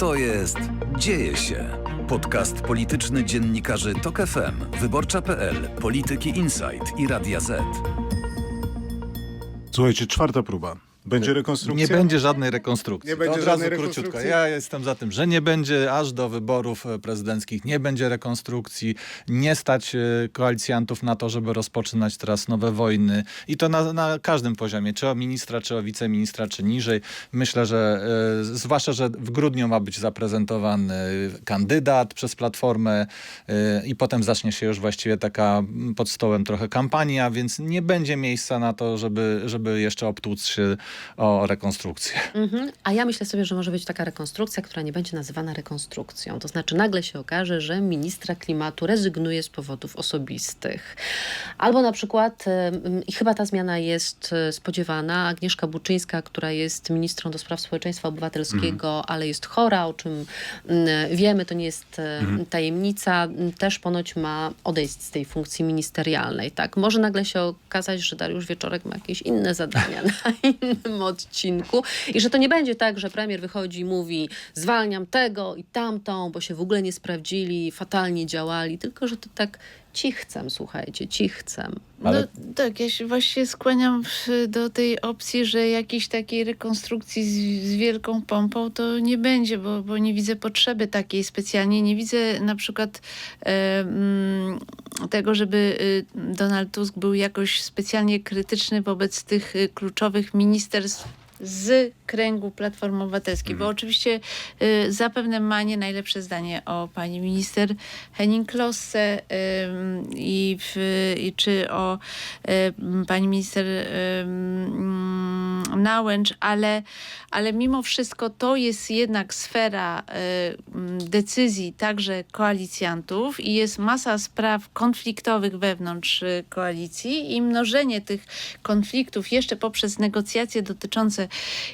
To jest Dzieje się. Podcast polityczny dziennikarzy TOK FM, Wyborcza.pl, Polityki Insight i Radia Z. Słuchajcie, czwarta próba. Będzie rekonstrukcja? Nie będzie żadnej rekonstrukcji. Nie będzie to od razu żadnej króciutko. rekonstrukcji? Ja jestem za tym, że nie będzie aż do wyborów e, prezydenckich, nie będzie rekonstrukcji, nie stać e, koalicjantów na to, żeby rozpoczynać teraz nowe wojny i to na, na każdym poziomie, czy o ministra, czy o wiceministra, czy niżej. Myślę, że e, zwłaszcza, że w grudniu ma być zaprezentowany kandydat przez Platformę e, i potem zacznie się już właściwie taka m, pod stołem trochę kampania, więc nie będzie miejsca na to, żeby, żeby jeszcze obtłuc się o rekonstrukcję. Mhm. A ja myślę sobie, że może być taka rekonstrukcja, która nie będzie nazywana rekonstrukcją. To znaczy nagle się okaże, że ministra klimatu rezygnuje z powodów osobistych. Albo na przykład, i chyba ta zmiana jest e, spodziewana, Agnieszka Buczyńska, która jest ministrą do spraw społeczeństwa obywatelskiego, ale jest chora, o czym wiemy, to nie jest e, tajemnica, m, też ponoć ma odejść z tej funkcji ministerialnej. Tak? Może nagle się okazać, że Dariusz Wieczorek ma jakieś inne zadania na innym odcinku. I że to nie będzie tak, że premier wychodzi i mówi zwalniam tego i tamtą, bo się w ogóle nie sprawdzili, fatalnie działali, tylko że to tak cichcem, słuchajcie, cichcem. Ale- No tak, ja się właśnie skłaniam do tej opcji, że jakiejś takiej rekonstrukcji z, z wielką pompą to nie będzie, bo, bo nie widzę potrzeby takiej specjalnie. Nie widzę na przykład e, mm, tego, żeby y, Donald Tusk był jakoś specjalnie krytyczny wobec tych y, kluczowych ministerstw z kręgu Platformy Obywatelskiej, bo oczywiście y, zapewne ma nie najlepsze zdanie o pani minister Henning-Klosse i, i czy o ym, pani minister ym, Nałęcz, ale, ale mimo wszystko to jest jednak sfera decyzji także koalicjantów i jest masa spraw konfliktowych wewnątrz y, koalicji i mnożenie tych konfliktów jeszcze poprzez negocjacje dotyczące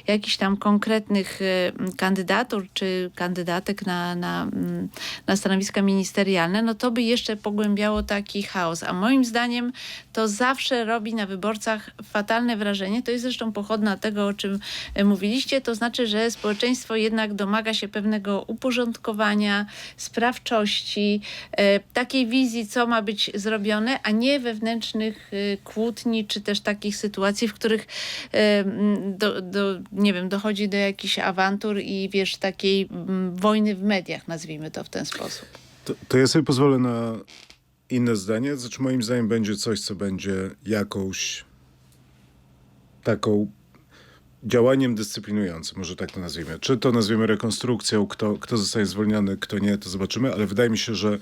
jakichś tam konkretnych y, kandydatur czy kandydatek na, na, mm, na stanowiska ministerialne, no to by jeszcze pogłębiało taki chaos. A moim zdaniem to zawsze robi na wyborcach fatalne wrażenie. To jest zresztą pochodna tego, o czym e, mówiliście. To znaczy, że społeczeństwo jednak domaga się pewnego uporządkowania, sprawczości, e, takiej wizji, co ma być zrobione, a nie wewnętrznych e, kłótni, czy też takich sytuacji, w których e, do, nie wiem, dochodzi do jakichś awantur i wiesz, takiej mm, wojny w mediach, nazwijmy to w ten sposób. To, to ja sobie pozwolę na inne zdanie. Znaczy moim zdaniem będzie coś, co będzie jakąś taką działaniem dyscyplinującym, może tak to nazwijmy. Czy to nazwiemy rekonstrukcją, kto, kto zostanie zwolniony, kto nie, to zobaczymy, ale wydaje mi się, że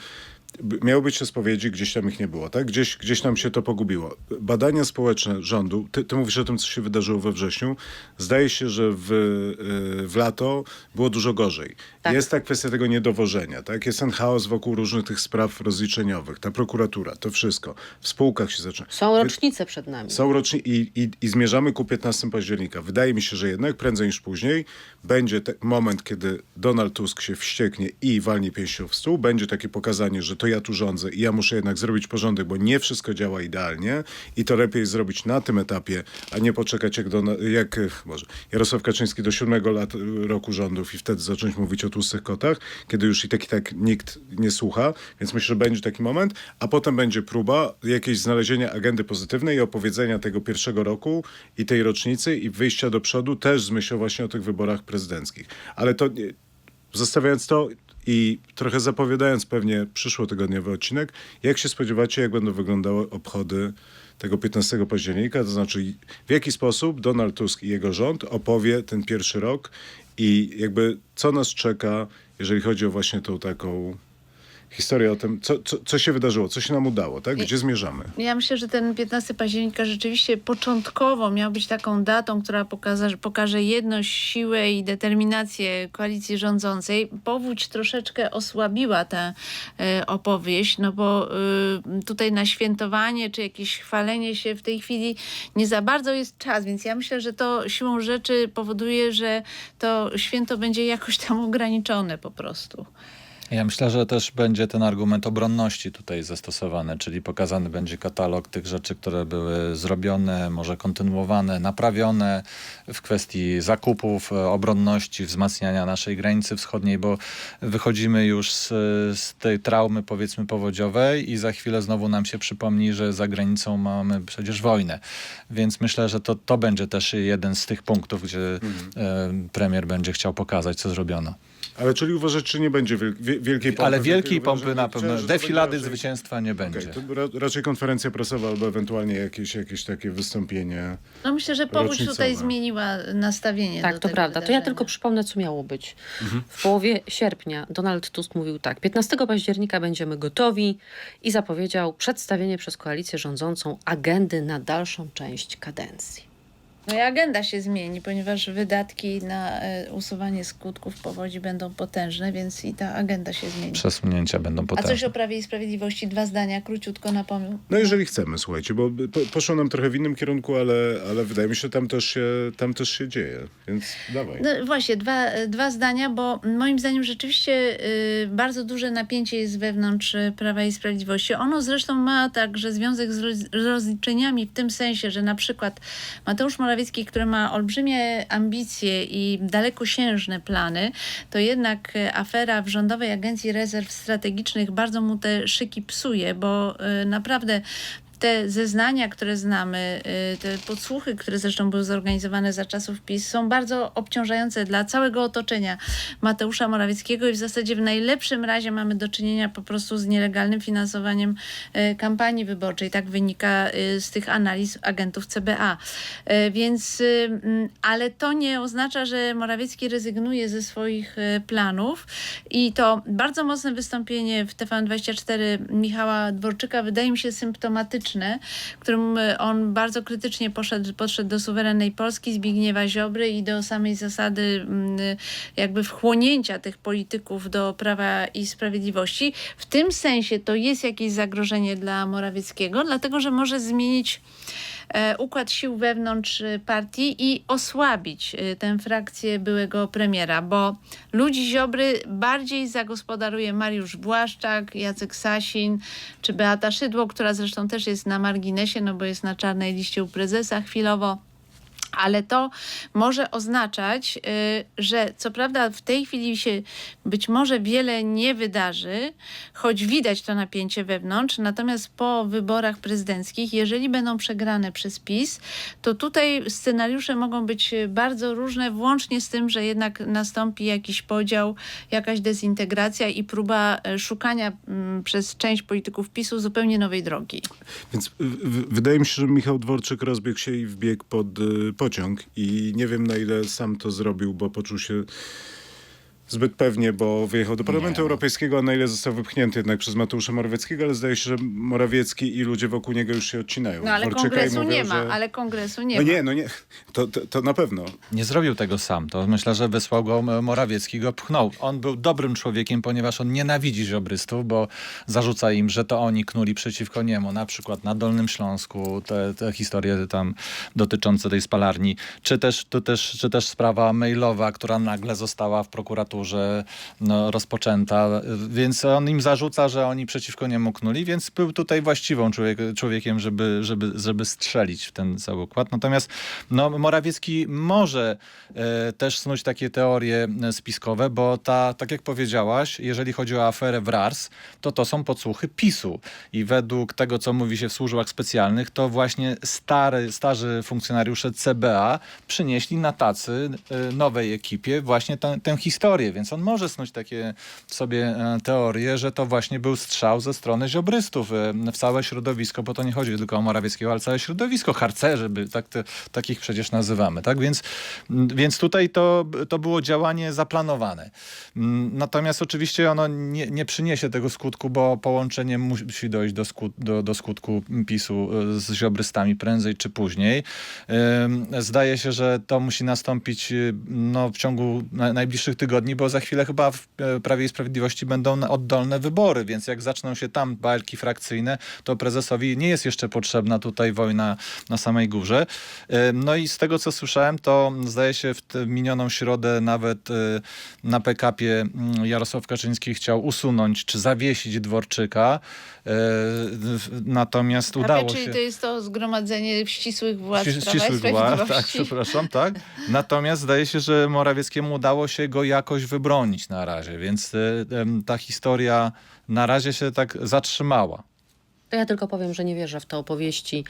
miały być te spowiedzi, gdzieś tam ich nie było, tak? Gdzieś, gdzieś nam się to pogubiło. Badania społeczne rządu, ty, ty mówisz o tym, co się wydarzyło we wrześniu, zdaje się, że w, y, w lato było dużo gorzej. Tak. Jest ta kwestia tego niedowożenia, tak? Jest ten chaos wokół różnych tych spraw rozliczeniowych, ta prokuratura, to wszystko. W spółkach się zaczyna. Są rocznice przed nami. Są roczni i, i, i zmierzamy ku 15 października. Wydaje mi się, że jednak prędzej niż później będzie moment, kiedy Donald Tusk się wścieknie i walnie pięścią w stół. Będzie takie pokazanie, że to ja tu rządzę i ja muszę jednak zrobić porządek, bo nie wszystko działa idealnie i to lepiej zrobić na tym etapie, a nie poczekać jak, Dona, jak może, Jarosław Kaczyński do siódmego lat, roku rządów i wtedy zacząć mówić o tłustych kotach, kiedy już i tak i tak nikt nie słucha, więc myślę, że będzie taki moment, a potem będzie próba jakieś znalezienia agendy pozytywnej i opowiedzenia tego pierwszego roku i tej rocznicy i wyjścia do przodu też z myślą właśnie o tych wyborach prezydenckich. Ale to zostawiając to i trochę zapowiadając pewnie przyszłotygodniowy odcinek, jak się spodziewacie, jak będą wyglądały obchody tego 15 października, to znaczy w jaki sposób Donald Tusk i jego rząd opowie ten pierwszy rok? I jakby co nas czeka, jeżeli chodzi o właśnie tą taką historię o tym, co, co, co się wydarzyło, co się nam udało, tak? Gdzie zmierzamy? Ja myślę, że ten 15 października rzeczywiście początkowo miał być taką datą, która pokaże, pokaże jedność, siłę i determinację koalicji rządzącej. Powódź troszeczkę osłabiła tę e, opowieść, no bo y, tutaj na świętowanie czy jakieś chwalenie się w tej chwili nie za bardzo jest czas, więc ja myślę, że to siłą rzeczy powoduje, że to święto będzie jakoś tam ograniczone po prostu. Ja myślę, że też będzie ten argument obronności tutaj zastosowany, czyli pokazany będzie katalog tych rzeczy, które były zrobione, może kontynuowane, naprawione w kwestii zakupów, e, obronności, wzmacniania naszej granicy wschodniej, bo wychodzimy już z, z tej traumy powiedzmy powodziowej i za chwilę znowu nam się przypomni, że za granicą mamy przecież wojnę. Więc myślę, że to, to będzie też jeden z tych punktów, gdzie e, premier będzie chciał pokazać, co zrobiono. Ale czyli uważać, czy nie będzie wiel- wie- wielkiej pompy? Ale wielkiej pompy na pewno, defilady raczej- zwycięstwa nie będzie. Okej, to ra- raczej konferencja prasowa albo ewentualnie jakieś, jakieś takie wystąpienie. No myślę, że powódź tutaj zmieniła nastawienie Tak, do to tego prawda. To ja wydarzenia. tylko przypomnę, co miało być. Mhm. W połowie sierpnia Donald Tusk mówił tak. 15 października będziemy gotowi i zapowiedział przedstawienie przez koalicję rządzącą agendy na dalszą część kadencji. No i agenda się zmieni, ponieważ wydatki na e, usuwanie skutków powodzi będą potężne, więc i ta agenda się zmieni. Przesunięcia będą A potężne. coś o Prawie i Sprawiedliwości? Dwa zdania, króciutko napomnę. No jeżeli chcemy, słuchajcie, bo po, poszło nam trochę w innym kierunku, ale, ale wydaje mi się, że tam też się, tam też się dzieje, więc dawaj. No właśnie, dwa, dwa zdania, bo moim zdaniem rzeczywiście y, bardzo duże napięcie jest wewnątrz y, Prawa i Sprawiedliwości. Ono zresztą ma także związek z roz, rozliczeniami w tym sensie, że na przykład Mateusz Morawiecki, który ma olbrzymie ambicje i dalekosiężne plany, to jednak y, afera w Rządowej Agencji Rezerw Strategicznych bardzo mu te szyki psuje, bo y, naprawdę te zeznania, które znamy, y, te podsłuchy, które zresztą były zorganizowane za czasów PiS, są bardzo obciążające dla całego otoczenia Mateusza Morawieckiego i w zasadzie w najlepszym razie mamy do czynienia po prostu z nielegalnym finansowaniem y, kampanii wyborczej. Tak wynika y, z tych analiz agentów CBA. Więc, mm, ale to nie oznacza, że Morawiecki rezygnuje ze swoich planów i to bardzo mocne wystąpienie w TVN24 Michała Dworczyka wydaje mi się symptomatyczne, którym on bardzo krytycznie poszedł, podszedł do suwerennej Polski, Zbigniewa Ziobry i do samej zasady mm, jakby wchłonięcia tych polityków do Prawa i Sprawiedliwości. W tym sensie to jest jakieś zagrożenie dla Morawieckiego, dlatego że może zmienić układ sił wewnątrz e, partii i osłabić e, tę frakcję byłego premiera, bo ludzi Ziobry bardziej zagospodaruje Mariusz Błaszczak, Jacek Sasin czy Beata Szydło, która zresztą też jest na marginesie, no bo jest na czarnej liście u prezesa chwilowo. Ale to może oznaczać, y, że co prawda w tej chwili się być może wiele nie wydarzy, choć widać to napięcie wewnątrz, natomiast po wyborach prezydenckich, jeżeli będą przegrane przez PiS, to tutaj scenariusze mogą być bardzo różne, włącznie z tym, że jednak nastąpi jakiś podział, jakaś dezintegracja i próba e, szukania mm, przez część polityków PiSu zupełnie nowej drogi. Więc wydaje mi się, że Michał Dworczyk rozbiegł się i wbiegł pod y, pociąg i nie wiem na ile sam to zrobił, bo poczuł się zbyt pewnie, bo wyjechał do Parlamentu Europejskiego, a na ile został wypchnięty jednak przez Mateusza Morawieckiego, ale zdaje się, że Morawiecki i ludzie wokół niego już się odcinają. No ale kongresu mówią, nie ma, że- ale kongresu nie No ma. nie, no nie, to, to, to na pewno. Nie zrobił tego sam. To myślę, że wysłał go Morawiecki, go pchnął. On był dobrym człowiekiem, ponieważ on nienawidzi ziobrystów, bo zarzuca im, że to oni knuli przeciwko niemu. Na przykład na Dolnym Śląsku, te, te historie tam dotyczące tej spalarni. Czy też, to też, czy też sprawa mailowa, która nagle została w prokuraturze no, rozpoczęta. Więc on im zarzuca, że oni przeciwko niemu knuli, więc był tutaj właściwą człowiek, człowiekiem, żeby, żeby, żeby strzelić w ten cały układ. Natomiast no, Morawiecki może e, też snuć takie teorie e, spiskowe, bo ta, tak jak powiedziałaś, jeżeli chodzi o aferę WRARS, to to są podsłuchy PiSu. I według tego, co mówi się w służbach specjalnych, to właśnie stary, starzy funkcjonariusze CBA przynieśli na tacy e, nowej ekipie właśnie tę historię. Więc on może snuć takie sobie e, teorie, że to właśnie był strzał ze strony ziobrystów e, w całe środowisko, bo to nie chodzi tylko o Morawieckiego, ale całe środowisko, harcerzy, by, tak te, takich przecież nazywamy. Tak? Więc, więc tutaj to, to było działanie zaplanowane. Natomiast oczywiście ono nie, nie przyniesie tego skutku, bo połączenie musi dojść do, skut, do, do skutku PiSu e, z ziobrystami prędzej czy później. Zdaje się, że to musi nastąpić no, w ciągu na- najbliższych tygodni, bo za chwilę chyba w e, Prawie i Sprawiedliwości będą oddolne wybory, więc jak zaczną się tam walki frakcyjne, to prezesowi nie jest jeszcze potrzebna tutaj wojna na samej górze. E, No i z tego, co słyszałem, to zdaje się w minioną środę nawet e, na PKP mm, Jarosław Kaczyński chciał usunąć czy zawiesić Dworczyka, natomiast Prawie, udało czyli się... to jest to zgromadzenie ścisłych władz Ścis- ścisłych władz, tak, przepraszam, tak. Natomiast zdaje się, że Morawieckiemu udało się go jakoś wybronić na razie, więc y, ta historia na razie się tak zatrzymała. To ja tylko powiem, że nie wierzę w te opowieści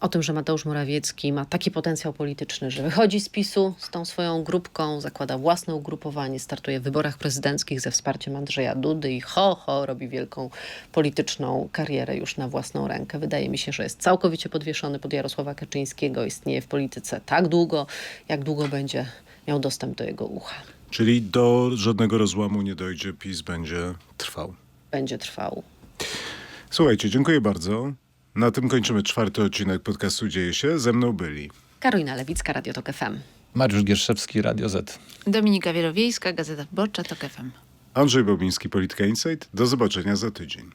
o tym, że Mateusz Morawiecki ma taki potencjał polityczny, że wychodzi z PiSu z tą swoją grupką, zakłada własne ugrupowanie, startuje w wyborach prezydenckich ze wsparciem Andrzeja Dudy i ho, ho, robi wielką polityczną karierę już na własną rękę. Wydaje mi się, że jest całkowicie podwieszony pod Jarosława Kaczyńskiego, istnieje w polityce tak długo, jak długo będzie miał dostęp do jego ucha. Czyli do żadnego rozłamu nie dojdzie, PiS będzie trwał. Będzie trwał. Słuchajcie, dziękuję bardzo. Na tym kończymy czwarty odcinek podcastu Dzieje się. Ze mną byli Karolina Lewicka, Radio Tok FM. Mariusz Gierszewski, Radio Z. Dominika Wielowiejska, Gazeta Wyborcza, TOK FM. Andrzej Bobiński, Polityka Insight. Do zobaczenia za tydzień.